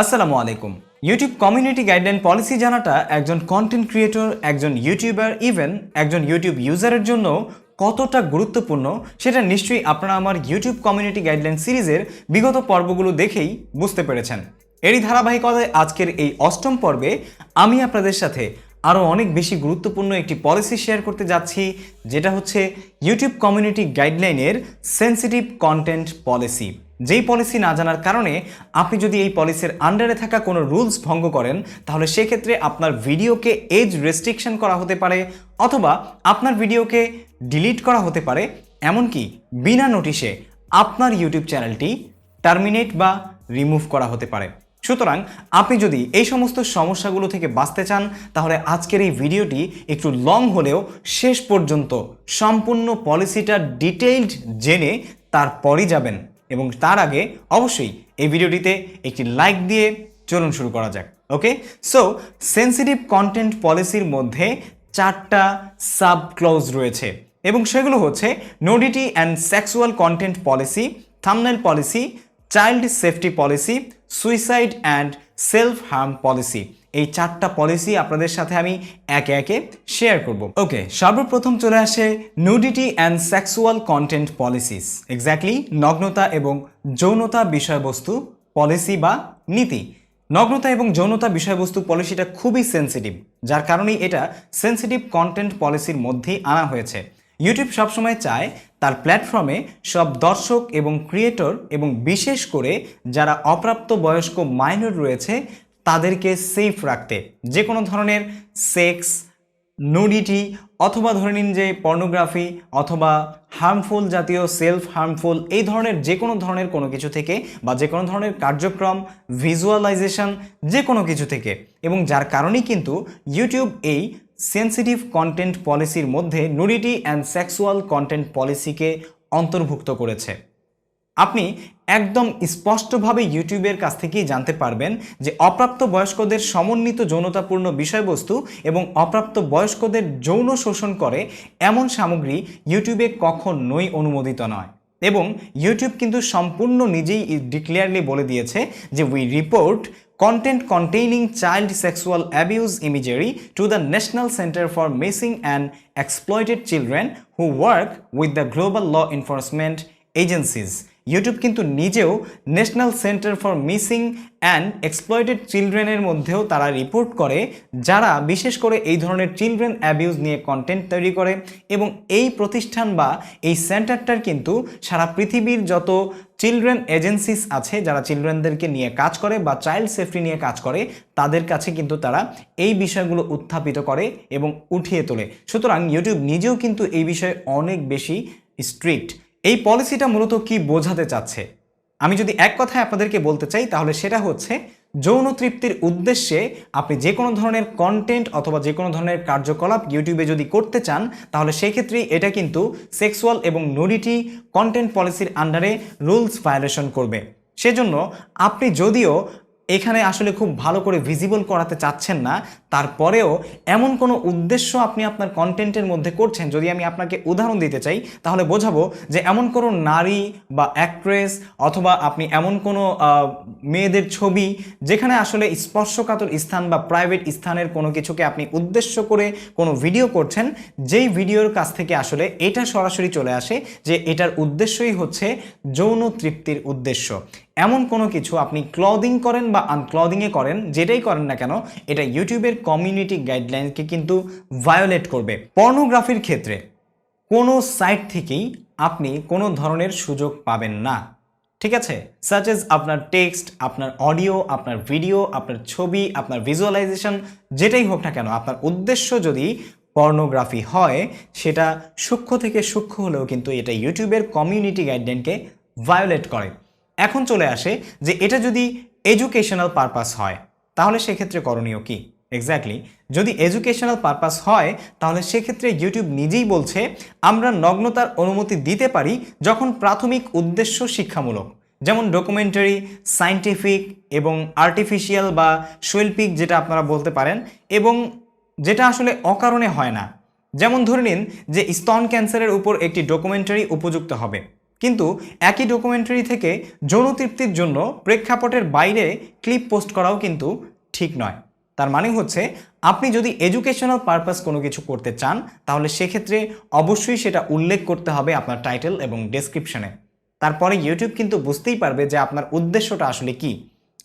আসসালামু আলাইকুম। YouTube community guideline policy জানাটা একজন কন্টেন্ট ক্রিয়েটর একজন ইউটিউবার ইভেন একজন ইউটিউব ইউজারের জন্য কতটা গুরুত্বপূর্ণ, সেটা নিশ্চয়ই আপনারা আমার ইউটিউব কমিউনিটি গাইডলাইন সিরিজের বিগত পর্বগুলো দেখেই বুঝতে পেরেছেন। এরই ধারাবাহিকতায় আজকের এই অষ্টম পর্বে আমি আপনাদের সাথে আরও অনেক বেশি গুরুত্বপূর্ণ একটি পলিসি শেয়ার করতে যাচ্ছি, যেটা হচ্ছে ইউটিউব কমিউনিটি গাইডলাইনের সেন্সিটিভ কন্টেন্ট পলিসি যেই পলিসি না জানার কারণে আপনি যদি এই পলিসির আন্ডারে থাকা কোনো রুলস ভঙ্গ করেন, তাহলে সেক্ষেত্রে আপনার ভিডিওকে এজ রেস্ট্রিকশন করা হতে পারে অথবা আপনার ভিডিওকে ডিলিট করা হতে পারে। এমনকি বিনা নোটিশে আপনার ইউটিউব চ্যানেলটি টার্মিনেট বা রিমুভ করা হতে পারে। সুতরাং আপনি যদি এই সমস্ত সমস্যাগুলো থেকে বাঁচতে চান, তাহলে আজকের এই ভিডিওটি একটু লং হলেও শেষ পর্যন্ত সম্পূর্ণ পলিসিটা ডিটেইলড জেনে তারপরই যাবেন। এবং তার আগে অবশ্যই এই ভিডিওটিতে একটি লাইক দিয়ে চলুন শুরু করা যাক ওকে সো সেন্সিটিভ কন্টেন্ট পলিসির মধ্যে চারটা সাব ক্লজ রয়েছে এবং সেগুলো হচ্ছে nudity and sexual content policy thumbnail policy child safety policy suicide and self harm policy এই চারটা পলিসি আপনাদের সাথে আমি একে একে শেয়ার করব। ওকে সর্বপ্রথম চলে আসে nudity and sexual content policies exactly নগ্নতা এবং যৌনতা বিষয়বস্তু পলিসি বা নীতি। নগ্নতা এবং যৌনতা বিষয়বস্তু পলিসিটা খুবই সেন্সিটিভ যার কারণেই এটা সেন্সিটিভ কন্টেন্ট পলিসির মধ্যেই আনা হয়েছে। ইউটিউব সবসময় চায় তার প্ল্যাটফর্মে সব দর্শক এবং ক্রিয়েটর এবং বিশেষ করে যারা অপ্রাপ্ত বয়স্ক মাইনর রয়েছে তাদেরকে সেফ রাখতে যে কোনো ধরনের সেক্স নুডিটি অথবা ধরে নিন যে পর্নোগ্রাফি অথবা হার্মফুল জাতীয় সেলফ হার্মফুল এই ধরনের যে কোনো ধরনের কোনো কিছু থেকে বা যে কোনো ধরনের কার্যক্রম ভিজুয়ালাইজেশন যে কোনো কিছু থেকে এবং যার কারণেই কিন্তু ইউটিউব এই সেন্সিটিভ কন্টেন্ট পলিসির মধ্যে নুডিটি অ্যান্ড সেক্সুয়াল কন্টেন্ট পলিসিকে অন্তর্ভুক্ত করেছে। আপনি একদম স্পষ্টভাবে ইউটিউবের কাছ থেকেই জানতে পারবেন যে অপ্রাপ্ত বয়স্কদের সমন্বিত যৌনতাপূর্ণ বিষয়বস্তু এবং অপ্রাপ্ত বয়স্কদের যৌন শোষণ করে এমন সামগ্রী ইউটিউবে কখনোই অনুমোদিত নয় এবং ইউটিউব কিন্তু সম্পূর্ণ নিজেই ডিক্লেয়ারলি বলে দিয়েছে যে we report content containing child sexual abuse imagery to the National Center for Missing and Exploited Children who work with the global law enforcement agencies. YouTube কিন্তু নিজেও National Center for Missing and Exploited চিলড্রেনের মধ্যেও তারা report করে, যারা বিশেষ করে এই ধরনের চিলড্রেন অ্যাবিউজ নিয়ে কন্টেন্ট তৈরি করে এবং এই প্রতিষ্ঠান বা এই সেন্টারটার কিন্তু সারা পৃথিবীর যত চিলড্রেন এজেন্সিস আছে, যারা চিলড্রেনদেরকে নিয়ে কাজ করে বা চাইল্ড সেফটি নিয়ে কাজ করে, তাদের কাছে কিন্তু তারা এই বিষয়গুলো উত্থাপিত করে এবং উঠিয়ে তোলে। সুতরাং ইউটিউব নিজেও কিন্তু এই বিষয়ে অনেক বেশি স্ট্রিক্ট এই পলিসিটা মূলত কি বোঝাতে চাচ্ছে? আমি যদি এক কথায় আপনাদেরকে বলতে চাই, তাহলে সেটা হচ্ছে যৌন তৃপ্তির উদ্দেশ্যে আপনি যে কোনো ধরনের কন্টেন্ট অথবা যে কোনো ধরনের কার্যকলাপ ইউটিউবে যদি করতে চান, তাহলে সেই ক্ষেত্রেই এটা কিন্তু সেক্সুয়াল এবং নুডিটি কন্টেন্ট পলিসির আন্ডারে রুলস ভায়োলেশন করবে। সেজন্য আপনি যদিও এখানে আসলে খুব ভালো করে ভিজিবল করাতে চাচ্ছেন না। তারপরেও এমন কোনো উদ্দেশ্য আপনি আপনার কন্টেন্টের মধ্যে করছেন, যদি আমি আপনাকে উদাহরণ দিতে চাই, তাহলে বোঝাবো যে এমন কোনো নারী বা অ্যাক্ট্রেস অথবা আপনি এমন কোনো মেয়েদের ছবি যেখানে আসলে স্পর্শকাতর স্থান বা প্রাইভেট স্থানের কোনো কিছুকে আপনি উদ্দেশ্য করে কোনো ভিডিও করছেন, যেই ভিডিওর কাছ থেকে আসলে এটা সরাসরি চলে আসে যে এটার উদ্দেশ্যই হচ্ছে যৌন তৃপ্তির উদ্দেশ্য। এমন কোনো কিছু আপনি ক্লদিং করেন বা আনক্লদিংয়ে করেন, যেটাই করেন না কেন, এটা ইউটিউবের কমিউনিটি গাইডলাইনকে কিন্তু ভায়োলেট করবে। পর্নোগ্রাফির ক্ষেত্রে কোনো সাইট থেকেই আপনি কোনো ধরনের সুযোগ পাবেন না। ঠিক আছে? সাচ এজ আপনার টেক্সট আপনার অডিও আপনার ভিডিও আপনার ছবি, আপনার ভিজুয়ালাইজেশন যেটাই হোক না কেন, আপনার উদ্দেশ্য যদি পর্নোগ্রাফি হয়, সেটা সূক্ষ্ম থেকে সূক্ষ্ম হলেও কিন্তু এটা ইউটিউবের কমিউনিটি গাইডলাইনকে ভায়োলেট করে। এখন চলে আসে যে এটা যদি এডুকেশনাল পারপাস হয়, তাহলে সেক্ষেত্রে করণীয় কি? এক্স্যাক্টলি যদি এডুকেশনাল পারপাস হয়, তাহলে সেক্ষেত্রে ইউটিউব নিজেই বলছে, আমরা নগ্নতার অনুমতি দিতে পারি যখন প্রাথমিক উদ্দেশ্য শিক্ষামূলক। যেমন ডকুমেন্টারি সায়েন্টিফিক এবং আর্টিফিশিয়াল বা শৈল্পিক যেটা আপনারা বলতে পারেন এবং যেটা আসলে অকারণে হয় না। যেমন ধরে নিন যে স্তন ক্যান্সারের উপর একটি ডকুমেন্টারি উপযুক্ত হবে। কিন্তু একই ডকুমেন্টারি থেকে যৌন তৃপ্তির জন্য প্রেক্ষাপটের বাইরে ক্লিপ পোস্ট করাও কিন্তু ঠিক নয়। তার মানে হচ্ছে, আপনি যদি এডুকেশনাল পারপাস কোনো কিছু করতে চান, তাহলে সেক্ষেত্রে অবশ্যই সেটা উল্লেখ করতে হবে আপনার টাইটেল এবং ডেসক্রিপশনে তারপরে ইউটিউব কিন্তু বুঝতেই পারবে যে আপনার উদ্দেশ্যটা আসলে কি।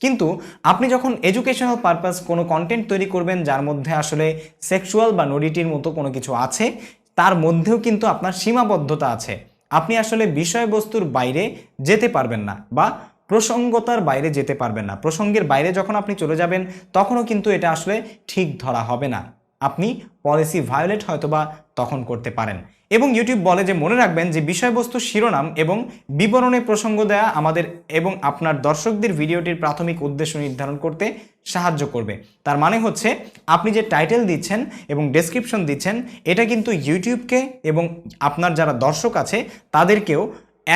কিন্তু আপনি যখন এডুকেশনাল পারপাস কোনো কন্টেন্ট তৈরি করবেন, যার মধ্যে আসলে সেক্সুয়াল বা নডিটির মতো কোনো কিছু আছে, তার মধ্যেও কিন্তু আপনার সীমাবদ্ধতা আছে। আপনি আসলে বিষয়বস্তুর বাইরে যেতে পারবেন না বা প্রসঙ্গতার বাইরে যেতে পারবেন না। প্রসঙ্গের বাইরে যখন আপনি চলে যাবেন, তখনও কিন্তু এটা আসলে ঠিক ধরা হবে না। আপনি পলিসি ভায়োলেট হয়তোবা তখন করতে পারেন। এবং ইউটিউব বলে যে, মনে রাখবেন যে, বিষয়বস্তু শিরোনাম এবং বিবরণে প্রসঙ্গ দেয়া আমাদের এবং আপনার দর্শকদের ভিডিওটির প্রাথমিক উদ্দেশ্য নির্ধারণ করতে সাহায্য করবে। তার মানে হচ্ছে, আপনি যে টাইটেল দিচ্ছেন এবং ডেসক্রিপশন দিচ্ছেন, এটা কিন্তু ইউটিউবকে এবং আপনার যারা দর্শক আছে, তাদেরকেও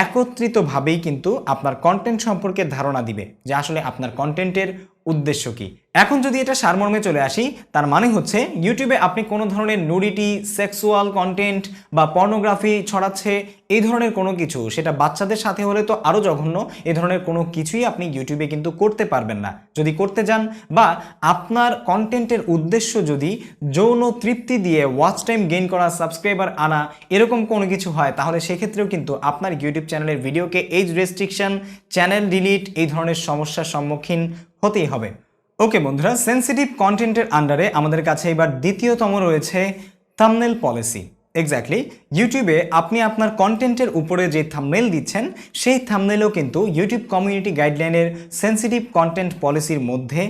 একত্রিতভাবেই কিন্তু আপনার কন্টেন্ট সম্পর্কে ধারণা দিবে যে, আসলে আপনার কন্টেন্টের উদ্দেশ্য কি? এখন যদি এটা সারমর্মে চলে আসি, তার মানে হচ্ছে ইউটিউবে আপনি কোনো ধরনের নুডিটি সেক্সুয়াল কন্টেন্ট বা পর্নোগ্রাফি ছড়াচ্ছে, এই ধরনের কোনো কিছু, সেটা বাচ্চাদের সাথে হলে তো আরও জঘন্য এই ধরনের কোনো কিছুই আপনি ইউটিউবে কিন্তু করতে পারবেন না। যদি করতে যান বা আপনার কন্টেন্টের উদ্দেশ্য যদি যৌন তৃপ্তি দিয়ে ওয়াচ টাইম গেইন করা সাবস্ক্রাইবার আনা, এরকম কোনো কিছু হয়, তাহলে সেক্ষেত্রেও কিন্তু আপনার ইউটিউব চ্যানেলের ভিডিওকে এজ রেস্ট্রিকশন চ্যানেল ডিলিট এই ধরনের সমস্যার সম্মুখীন হতেই হবে। ওকে বন্ধুরা সেন্সিটিভ কন্টেন্টের আন্ডারে আমাদের কাছে এবার দ্বিতীয়তম রয়েছে থামনেল পলিসি এক্স্যাক্টলি ইউটিউবে আপনি আপনার কন্টেন্টের উপরে যে থামনেল দিচ্ছেন, সেই থামনেলও কিন্তু ইউটিউব কমিউনিটি গাইডলাইনের সেন্সিটিভ কন্টেন্ট পলিসির মধ্যে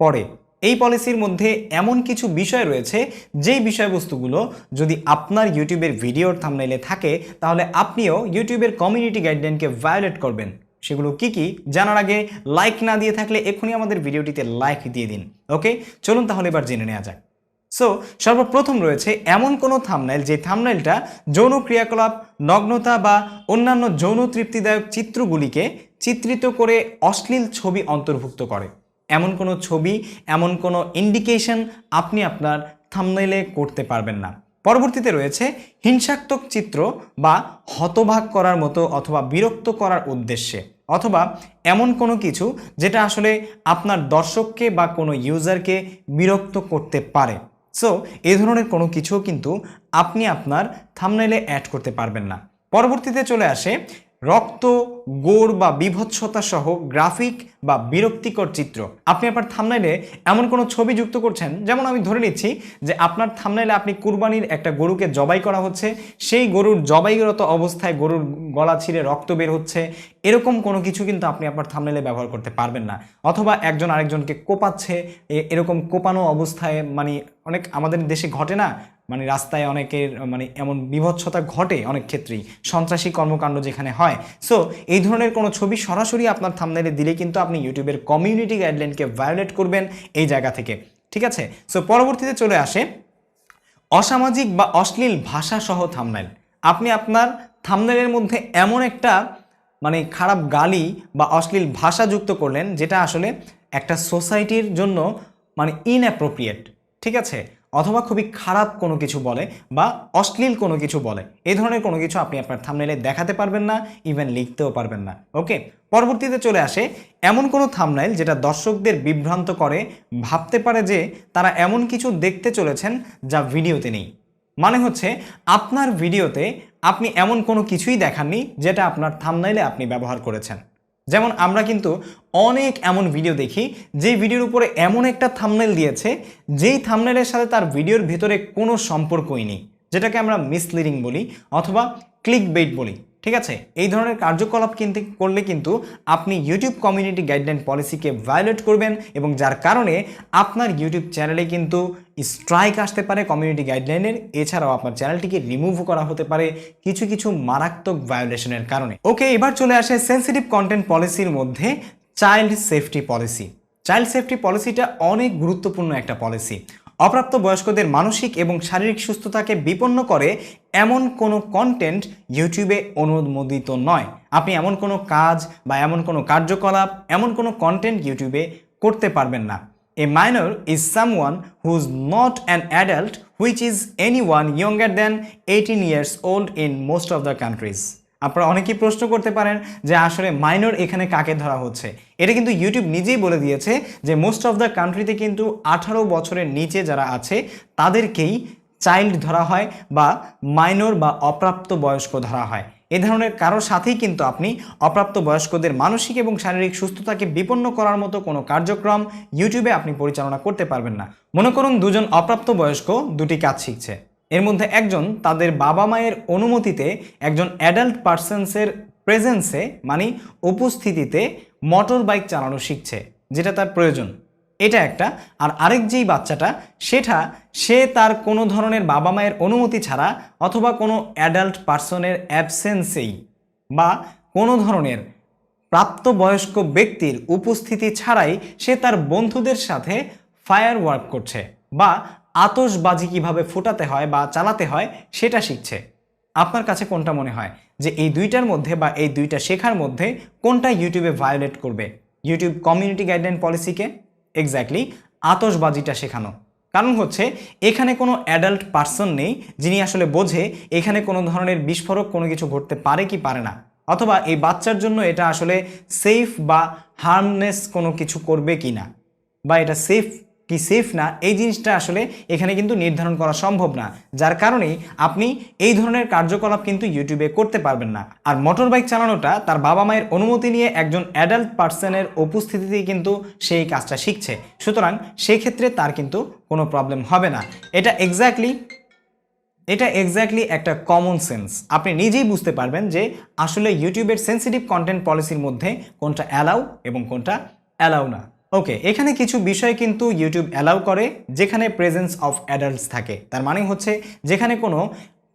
পড়ে। এই পলিসির মধ্যে এমন কিছু বিষয় রয়েছে, যেই বিষয়বস্তুগুলো যদি আপনার ইউটিউবের ভিডিওর থামনেলে থাকে, তাহলে আপনিও ইউটিউবের কমিউনিটি গাইডলাইনকে ভায়োলেট করবেন। সেগুলো কি কি? জানার আগে লাইক না দিয়ে থাকলে এক্ষুনি আমাদের ভিডিওটিতে লাইক দিয়ে দিন ওকে চলুন তাহলে এবার জেনে নেওয়া যাক। সো সর্বপ্রথম রয়েছে এমন কোনো থামনাইল যে থামনাইলটা যৌন ক্রিয়াকলাপ, নগ্নতা বা অন্যান্য যৌন তৃপ্তিদায়ক চিত্রগুলিকে চিত্রিত করে অশ্লীল ছবি অন্তর্ভুক্ত করে। এমন কোনো ছবি, এমন কোনো ইন্ডিকেশন আপনি আপনার থামনাইলে করতে পারবেন না। পরবর্তীতে রয়েছে হিংসাত্মক চিত্র বা হতভাগ করার মতো অথবা বিরক্ত করার উদ্দেশ্যে, অথবা এমন কোনো কিছু যেটা আসলে আপনার দর্শককে বা কোনো ইউজারকে বিরক্ত করতে পারে। সো এ ধরনের কোনো কিছু কিন্তু আপনি আপনার থামনাইলে অ্যাড করতে পারবেন না। পরবর্তীতে চলে আসে রক্ত, গোড় বা বিভৎসতা সহ গ্রাফিক বা বিরক্তিকর চিত্র। আপনি আপনার থামনাইলে এমন কোনো ছবি যুক্ত করছেন, যেমন আমি ধরে নিচ্ছি যে আপনার থামনাইলে আপনি কুরবানির একটা গরুকে জবাই করা হচ্ছে, সেই গরুর জবাইরত অবস্থায় গরুর গলা ছিঁড়ে রক্ত বের হচ্ছে, এরকম কোনো কিছু কিন্তু আপনি আপনার থামনাইলে ব্যবহার করতে পারবেন না। অথবা একজন আরেকজনকে কোপাচ্ছে এরকম কোপানো অবস্থায় মানে অনেক আমাদের দেশে ঘটে না মানে রাস্তায় অনেকের মানে এমন বিভৎসতা ঘটে অনেক ক্ষেত্রেই, সন্ত্রাসী কর্মকাণ্ড যেখানে হয়। সো এই ধরনের কোনো ছবি সরাসরি আপনার থামনেলে দিলে কিন্তু আপনি ইউটিউবের কমিউনিটি গাইডলাইনকে ভায়োলেট করবেন এই জায়গা থেকে। ঠিক আছে? সো পরবর্তীতে চলে আসে অসামাজিক বা অশ্লীল ভাষা সহ থামনাইল আপনি আপনার থামনাইলের মধ্যে এমন একটা মানে খারাপ গালি বা অশ্লীল ভাষা যুক্ত করলেন, যেটা আসলে একটা সোসাইটির জন্য মানে ইনঅ্যাপ্রোপ্রিয়েট ঠিক আছে? অথবা খুবই খারাপ কোনো কিছু বলে বা অশ্লীল কোনো কিছু বলে। এই ধরনের কোনো কিছু আপনি আপনার থামনেলে দেখাতে পারবেন না ইভেন লিখতেও পারবেন না। ওকে পরবর্তীতে চলে আসে এমন কোনো থামনাইল যেটা দর্শকদের বিভ্রান্ত করে, ভাবতে পারে যে তারা এমন কিছু দেখতে চলেছেন যা ভিডিওতে নেই। মানে হচ্ছে আপনার ভিডিওতে আপনি এমন কোনো কিছুই দেখাননি যেটা আপনার থামনাইলে আপনি ব্যবহার করেছেন। যেমন আমরা কিন্তু অনেক এমন ভিডিও দেখি, যে ভিডিওর উপরে এমন একটা থামনেল দিয়েছে, যেই থামনেলের সাথে তার ভিডিওর ভেতরে কোনো সম্পর্কই নেই, যেটাকে আমরা মিসলিডিং বলি অথবা ক্লিক বেইট বলি। ঠিক আছে? এই ধরনের কার্যকলাপ কিন্তু, করলে কিন্তু আপনি ইউটিউব কমিউনিটি গাইডলাইন পলিসিকে ভায়োলেট করবেন এবং যার কারণে আপনার ইউটিউব চ্যানেলে কিন্তু স্ট্রাইক আসতে পারে কমিউনিটি গাইডলাইনের এছাড়াও আপনার চ্যানেলটিকে রিমুভ করা হতে পারে কিছু কিছু মারাত্মক ভায়োলেশনের কারণে। ওকে, এবার চলে আসে সেন্সিটিভ কন্টেন্ট পলিসির মধ্যে child safety policy child safety পলিসিটা অনেক গুরুত্বপূর্ণ একটা পলিসি অপ্রাপ্ত বয়স্কদের মানসিক এবং শারীরিক সুস্থতাকে বিপন্ন করে, এমন কোনো কন্টেন্ট ইউটিউবে অনুমোদিত নয়। আপনি এমন কোনো কাজ বা এমন কোনো কার্যকলাপ, এমন কোনো কন্টেন্ট ইউটিউবে করতে পারবেন না। A minor is someone who is not an adult which is anyone younger than eighteen years old in most of the countries আপনারা অনেকেই প্রশ্ন করতে পারেন যে আসলে মাইনর এখানে কাকে ধরা হচ্ছে। এটা কিন্তু ইউটিউব নিজেই বলে দিয়েছে যে মোস্ট অফ দ্য কান্ট্রিতে কিন্তু আঠারো বছরের নিচে যারা আছে, তাদেরকেই চাইল্ড ধরা হয় বা মাইনর বা অপ্রাপ্ত বয়স্ক ধরা হয়। এ ধরনের কারোর সাথেই কিন্তু আপনি অপ্রাপ্ত বয়স্কদের মানসিক এবং শারীরিক সুস্থতাকে বিপন্ন করার মতো কোনো কার্যক্রম ইউটিউবে আপনি পরিচালনা করতে পারবেন না। মনে করুন দুজন অপ্রাপ্ত বয়স্ক দুটি কাজ শিখছে। এর মধ্যে একজন তাদের বাবা মায়ের অনুমতিতে একজন অ্যাডাল্ট পার্সনসের প্রেজেন্সে মানে উপস্থিতিতে মোটর বাইক চালানো শিখছে, যেটা তার প্রয়োজন। এটা একটা। আর আরেক যেই বাচ্চাটা, সেটা, সে তার কোনো ধরনের বাবা মায়ের অনুমতি ছাড়া অথবা কোনো অ্যাডাল্ট পার্সনের অ্যাবসেন্সেই বা কোনো ধরনের প্রাপ্তবয়স্ক ব্যক্তির উপস্থিতি ছাড়াই সে তার বন্ধুদের সাথে ফায়ার ওয়ার্ক করছে বা আতশবাজি কীভাবে ফোটাতে হয় বা চালাতে হয় সেটা শিখছে। আপনার কাছে কোনটা মনে হয়? যে এই দুইটার মধ্যে বা এই দুইটা শেখার মধ্যে কোনটা ইউটিউবে ভায়োলেট করবে? ইউটিউব কমিউনিটি গাইডলাইন পলিসিকে এক্স্যাক্টলি আতসবাজিটা শেখানো। কারণ হচ্ছে, এখানে কোনো অ্যাডাল্ট পার্সন নেই যিনি আসলে বোঝে এখানে কোনো ধরনের বিস্ফোরক কোনো কিছু ঘটতে পারে কি পারে না। অথবা এই বাচ্চার জন্য এটা আসলে সেফ বা হার্মনেস কোনো কিছু করবে কি না? বা এটা সেফ কি সেফ না, এই জিনিসটা আসলে এখানে কিন্তু নির্ধারণ করা সম্ভব না। যার কারণেই আপনি এই ধরনের কার্যকলাপ কিন্তু ইউটিউবে করতে পারবেন না। আর মোটর বাইক চালানোটা তার বাবা মায়ের অনুমতি নিয়ে একজন অ্যাডাল্ট পার্সনের উপস্থিতিতেই কিন্তু সেই কাজটা শিখছে। সুতরাং সেক্ষেত্রে তার কিন্তু কোনো প্রবলেম হবে না। এটা এক্স্যাক্টলি এটা এক্স্যাক্টলি একটা কমন সেন্স আপনি নিজেই বুঝতে পারবেন যে আসলে ইউটিউবের সেন্সিটিভ কন্টেন্ট পলিসির মধ্যে কোনটা অ্যালাউ এবং কোনটা অ্যালাউ না। ওকে এখানে কিছু বিষয় কিন্তু ইউটিউব অ্যালাউ করে, যেখানে প্রেজেন্স অফ অ্যাডাল্টস থাকে। তার মানে হচ্ছে, যেখানে কোনো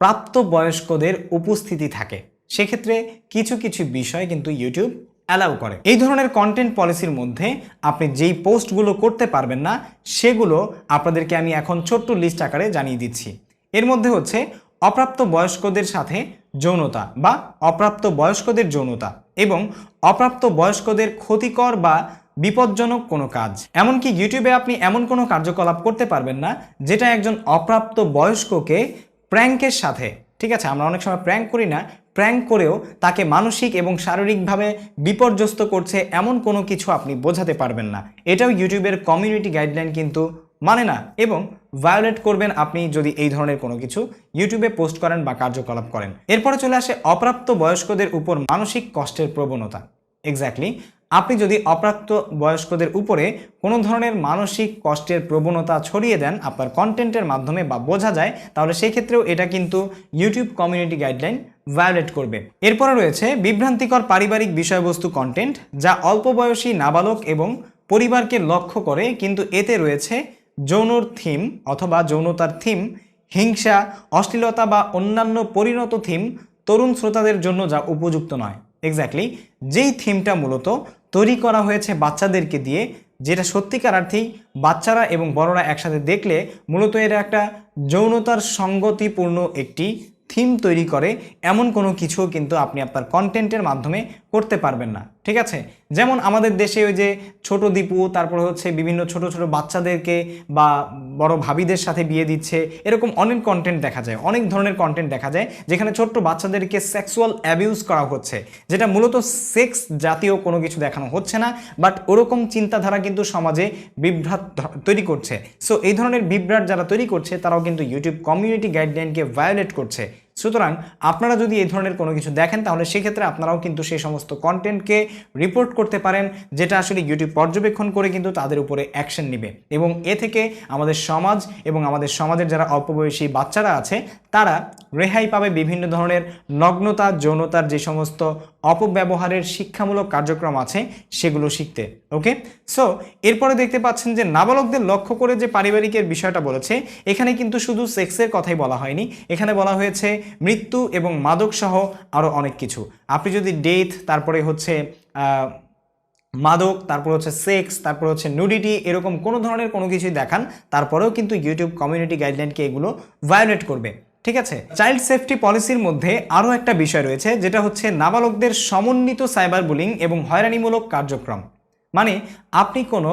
প্রাপ্তবয়স্কদের উপস্থিতি থাকে। সেক্ষেত্রে কিছু কিছু বিষয় কিন্তু ইউটিউব অ্যালাউ করে। এই ধরনের কন্টেন্ট পলিসির মধ্যে আপনি যেই পোস্টগুলো করতে পারবেন না, সেগুলো আপনাদেরকে আমি এখন ছোট্ট লিস্ট আকারে জানিয়ে দিচ্ছি। এর মধ্যে হচ্ছে অপ্রাপ্ত বয়স্কদের সাথে যৌনতা বা অপ্রাপ্ত বয়স্কদের যৌনতা এবং অপ্রাপ্ত বয়স্কদের ক্ষতিকর বা বিপজ্জনক কোনো কাজ। এমনকি ইউটিউবে আপনি এমন কোনো কার্যকলাপ করতে পারবেন না, যেটা একজন অপ্রাপ্ত বয়স্ককে প্র্যাঙ্কের সাথে, ঠিক আছে? আমরা অনেক সময় প্র্যাঙ্ক করি না, প্র্যাঙ্ক করেও তাকে মানসিক এবং শারীরিকভাবে বিপর্যস্ত করছে এমন কোনো কিছু আপনি বোঝাতে পারবেন না। এটাও ইউটিউবের কমিউনিটি গাইডলাইন কিন্তু মানে না। এবং ভায়োলেট করবেন আপনি যদি এই ধরনের কোনো কিছু ইউটিউবে পোস্ট করেন বা কার্যকলাপ করেন। এরপরে চলে আসে অপ্রাপ্ত বয়স্কদের উপর মানসিক কষ্টের প্রবণতা। এক্স্যাক্টলি আপনি যদি অপ্রাপ্ত বয়স্কদের উপরে কোনো ধরনের মানসিক কষ্টের প্রবণতা ছড়িয়ে দেন আপনার কন্টেন্টের মাধ্যমে বা বোঝা যায়, তাহলে সেই ক্ষেত্রেও এটা কিন্তু ইউটিউব কমিউনিটি গাইডলাইন ভায়োলেট করবে। এরপরে রয়েছে বিভ্রান্তিকর পারিবারিক বিষয়বস্তু কন্টেন্ট যা অল্প বয়সী নাবালক এবং পরিবারকে লক্ষ্য করে, কিন্তু এতে রয়েছে যৌনর থিম অথবা যৌনতার থিম হিংসা, অশ্লীলতা বা অন্যান্য পরিণত থিম তরুণ শ্রোতাদের জন্য যা উপযুক্ত নয়। এক্স্যাক্টলি যেই থিমটা মূলত তৈরি করা হয়েছে বাচ্চাদেরকে দিয়ে, যেটা সত্যিকার অর্থেই বাচ্চারা এবং বড়রা একসাথে দেখলে মূলত এরা একটা যৌনতার সঙ্গতিপূর্ণ একটি থিম তৈরি করে। এমন কোনো কিছু কিন্তু আপনি আপনার কন্টেন্টের মাধ্যমে করতে পারবেন না। ঠিক আছে? যেমন আমাদের দেশে ওই যে ছোট দীপু, তারপর হচ্ছে বিভিন্ন ছোট ছোট বাচ্চাদেরকে বা বড় ভাবিদের সাথে বিয়ে দিচ্ছে, এরকম অনেক কন্টেন্ট দেখা যায়, অনেক ধরনের কন্টেন্ট দেখা যায়, যেখানে ছোট্ট বাচ্চাদেরকে সেক্সুয়াল অ্যাবিউজ করা হচ্ছে, যেটা মূলত সেক্স জাতীয় কোনো কিছু দেখানো হচ্ছে না বাট ওরকম চিন্তাধারা কিন্তু সমাজে বিভ্রাট তৈরি করছে। সো এই ধরনের বিভ্রাট যারা তৈরি করছে, তারাও কিন্তু ইউটিউব কমিউনিটি গাইডলাইনকে ভায়োলেট করছে। সুতরাং আপনারা যদি এই ধরনের কোনো কিছু দেখেন, তাহলে সেক্ষেত্রে আপনারাও কিন্তু সেই সমস্ত কন্টেন্টকে রিপোর্ট করতে পারেন, যেটা আসলে ইউটিউব পর্যবেক্ষণ করে কিন্তু তাদের উপরে অ্যাকশন নেবে। এবং এ থেকে আমাদের সমাজ এবং আমাদের সমাজের যারা অল্পবয়সী বাচ্চারা আছে, তারা রেহাই পাবে বিভিন্ন ধরনের নগ্নতা, যৌনতার যে সমস্ত অপব্যবহারের শিক্ষামূলক কার্যক্রম আছে, সেগুলো শিখতে। ওকে? সো এরপরে দেখতে পাচ্ছেন যে নাবালকদের লক্ষ্য করে যে পারিবারিকের বিষয়টা বলেছে, এখানে কিন্তু শুধু সেক্সের কথাই বলা হয়নি। এখানে বলা হয়েছে মৃত্যু এবং মাদক সহ আরও অনেক কিছু। আপনি যদি ডেথ তারপরে হচ্ছে মাদক, তারপর হচ্ছে সেক্স তারপর হচ্ছে নুডিটি এরকম কোনো ধরনের কোনো কিছুই দেখান, তারপরেও কিন্তু ইউটিউব কমিউনিটি গাইডলাইনকে এগুলো ভায়োলেট করবে। ঠিক আছে? চাইল্ড সেফটি পলিসির মধ্যে আরও একটা বিষয় রয়েছে, যেটা হচ্ছে নাবালকদের সমন্বিত সাইবার বুলিং এবং হয়রানিমূলক কার্যক্রম। মানে আপনি কোনো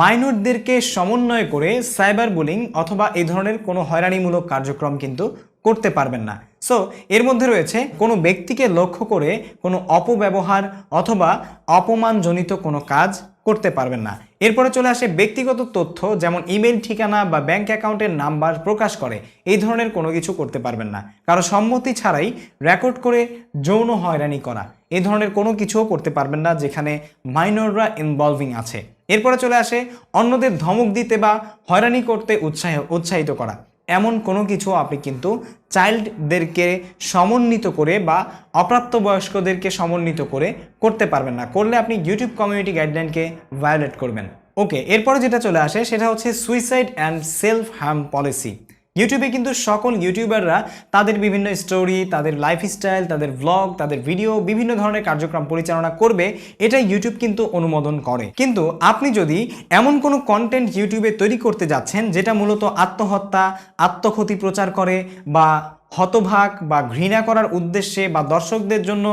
মাইনরদেরকে সমন্বয় করে সাইবার বুলিং অথবা এই ধরনের কোনো হয়রানিমূলক কার্যক্রম কিন্তু করতে পারবেন না। সো এর মধ্যে রয়েছে কোনো ব্যক্তিকে লক্ষ্য করে কোনো অপব্যবহার অথবা অপমানজনিত কোনো কাজ করতে পারবেন না। এরপরে চলে আসে ব্যক্তিগত তথ্য, যেমন ইমেল ঠিকানা বা ব্যাংক অ্যাকাউন্টের নাম্বার প্রকাশ করে। এই ধরনের কোনো কিছু করতে পারবেন না। কারও সম্মতি ছাড়াই রেকর্ড করে যৌন হয়রানি করা। এই ধরনের কোনো কিছুও করতে পারবেন না, যেখানে মাইনররা ইনভলভিং আছে। এরপরে চলে আসে অন্যদের ধমক দিতে বা হয়রানি করতে উৎসাহ উৎসাহিত করা। এমন কোনো কিছু আপনি কিন্তু চাইল্ডদেরকে সমন্বিত করে বা অপ্রাপ্তবয়স্কদেরকে সমন্বিত করে করতে পারবেন না। করলে আপনি ইউটিউব কমিউনিটি গাইডলাইনকে ভায়োলেট করবেন। ওকে এরপরে যেটা চলে আসে সেটা হচ্ছে suicide and self harm policy ইউটিউবে কিন্তু সকল ইউটিউবাররা তাদের বিভিন্ন স্টোরি তাদের লাইফস্টাইল তাদের ব্লগ তাদের ভিডিও বিভিন্ন ধরনের কার্যক্রম পরিচালনা করবে। এটা ইউটিউব কিন্তু অনুমোদন করে। কিন্তু আপনি যদি এমন কোনো কন্টেন্ট ইউটিউবে তৈরি করতে যাচ্ছেন, যেটা মূলত আত্মহত্যা, আত্মক্ষতি প্রচার করে বা হতভাগ বা ঘৃণা করার উদ্দেশ্যে বা দর্শকদের জন্য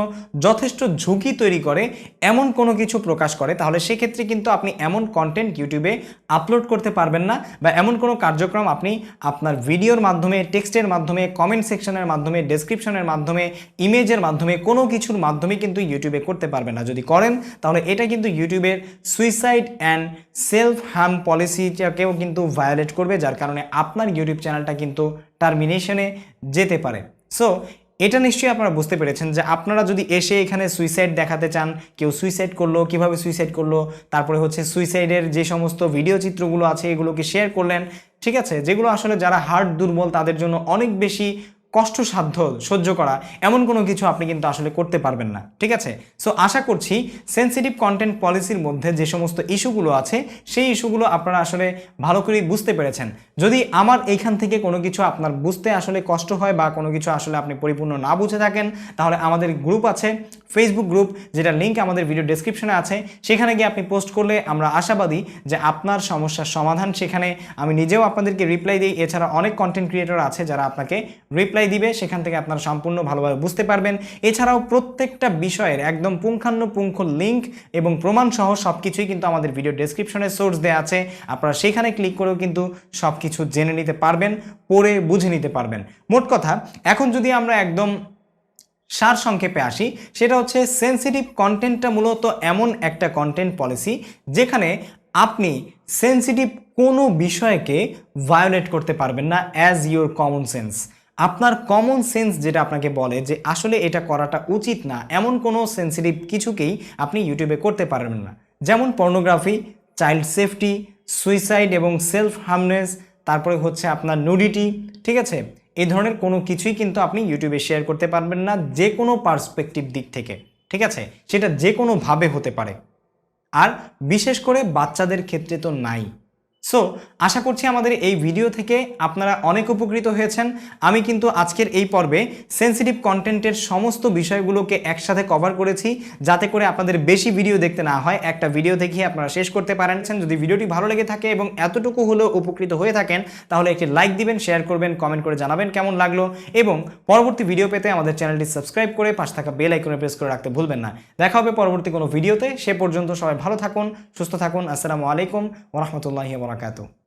যথেষ্ট ঝুঁকি তৈরি করে, এমন কোনো কিছু প্রকাশ করে, তাহলে সেক্ষেত্রে কিন্তু আপনি এমন কন্টেন্ট ইউটিউবে আপলোড করতে পারবেন না বা এমন কোনো কার্যক্রম আপনি আপনার ভিডিওর মাধ্যমে টেক্সটের মাধ্যমে কমেন্ট সেকশনের মাধ্যমে ডেসক্রিপশনের মাধ্যমে ইমেজের মাধ্যমে, কোনো কিছুর মাধ্যমে কিন্তু ইউটিউবে করতে পারবেন না। যদি করেন, তাহলে এটা কিন্তু ইউটিউবের সুইসাইড অ্যান্ড সেলফ হার্ম পলিসিটাকেও কিন্তু ভায়োলেট করবে, যার কারণে আপনার ইউটিউব চ্যানেলটা কিন্তু টার্মিনেশনে যেতে পারে। সো এটা নিশ্চয়ই আপনারা বুঝতে পেরেছেন যে আপনারা যদি এসে এখানে সুইসাইড দেখাতে চান, কেউ সুইসাইড করল, কীভাবে সুইসাইড করল, তারপরে হচ্ছে সুইসাইডের যে সমস্ত ভিডিও চিত্রগুলো আছে, এগুলোকে শেয়ার করলেন, ঠিক আছে? যেগুলো আসলে যারা হার্ট দুর্বল, তাদের জন্য অনেক বেশি কষ্টসাধ্য সহ্য করা, এমন কোনো কিছু আপনি কিন্তু আসলে করতে পারবেন না, ঠিক আছে? সো আশা করছি সেন্সিটিভ কন্টেন্ট পলিসির মধ্যে যে সমস্ত ইস্যুগুলো আছে, সেই ইস্যুগুলো আপনারা আসলে ভালো করেই বুঝতে পেরেছেন। যদি আমার এইখান থেকে কোনো কিছু আপনার বুঝতে আসলে কষ্ট হয় বা কোনো কিছু আসলে আপনি পরিপূর্ণ না বুঝে থাকেন, তাহলে আমাদের গ্রুপ আছে ফেসবুক গ্রুপ যেটা লিঙ্ক আমাদের ভিডিও ডেসক্রিপশনে আছে, সেখানে গিয়ে আপনি পোস্ট করলে আমরা আশাবাদী যে আপনার সমস্যার সমাধান সেখানে আমি নিজেও আপনাদেরকে রিপ্লাই দিই। এছাড়া অনেক কন্টেন্ট ক্রিয়েটর আছে যারা আপনাকে রিপ্লাই দিবে, সেখান থেকে আপনারা সম্পূর্ণ ভালোভাবে বুঝতে পারবেন। এছাড়াও প্রত্যেকটা বিষয়ের একদম পুঙ্খানুপুঙ্খ লিঙ্ক এবং প্রমাণ সহ সব কিছুই কিন্তু আমাদের ভিডিও ডেসক্রিপশনে সোর্স দেওয়া আছে। আপনারা সেখানে ক্লিক করেও কিন্তু সব কিছু জেনে নিতে পারবেন, পড়ে বুঝে নিতে পারবেন। মোট কথা, এখন যদি আমরা একদম সার সংক্ষেপে আসি, সেটা হচ্ছে সেন্সিটিভ কন্টেন্টটা মূলত এমন একটা কন্টেন্ট পলিসি যেখানে আপনি সেন্সিটিভ কোনো বিষয়কে ভায়োলেট করতে পারবেন না অ্যাজ ইউর কমন সেন্স আপনার কমন সেন্স যেটা আপনাকে বলে যে আসলে এটা করাটা উচিত না, এমন কোনো সেন্সিটিভ কিছুকেই আপনি ইউটিউবে করতে পারবেন না। যেমন পর্নোগ্রাফি চাইল্ড সেফটি সুইসাইড এবং সেলফ হার্মনেস তারপরে হচ্ছে আপনার নুডিটি ঠিক আছে? এই ধরনের কোনো কিছুই কিন্তু আপনি ইউটিউবে শেয়ার করতে পারবেন না যে কোনো পার্সপেক্টিভ দিক থেকে, ঠিক আছে? সেটা যে কোনোভাবে হতে পারে। আর বিশেষ করে বাচ্চাদের ক্ষেত্রে তো নাই। সো আশা করছি আমাদের এই ভিডিও থেকে আপনারা অনেক উপকৃত হয়েছেন। আমি কিন্তু আজকের এই পর্বে সেন্সিটিভ কন্টেন্টের সমস্ত বিষয়গুলোকে একসাথে কভার করেছি, যাতে করে আপনাদের বেশি ভিডিও দেখতে না হয়। একটা ভিডিও দেখে আপনারা শেষ করতে পারেন যদি ভিডিওটি ভালো লেগে থাকে এবং এতটুকু হলেও উপকৃত হয়ে থাকেন, তাহলে একটি লাইক দিবেন শেয়ার করবেন কমেন্ট করে জানাবেন কেমন লাগল। এবং পরবর্তী ভিডিও পেতে আমাদের চ্যানেলটি সাবস্ক্রাইব করে পাশে থাকা বেল আইকনে প্রেস করে রাখতে ভুলবেন না। দেখা হবে পরবর্তী কোনো ভিডিওতে সে পর্যন্ত সবাই ভালো থাকুন, সুস্থ থাকুন। আসসালামু আলাইকুম ওরহমতুল্লাহি বরাকাতু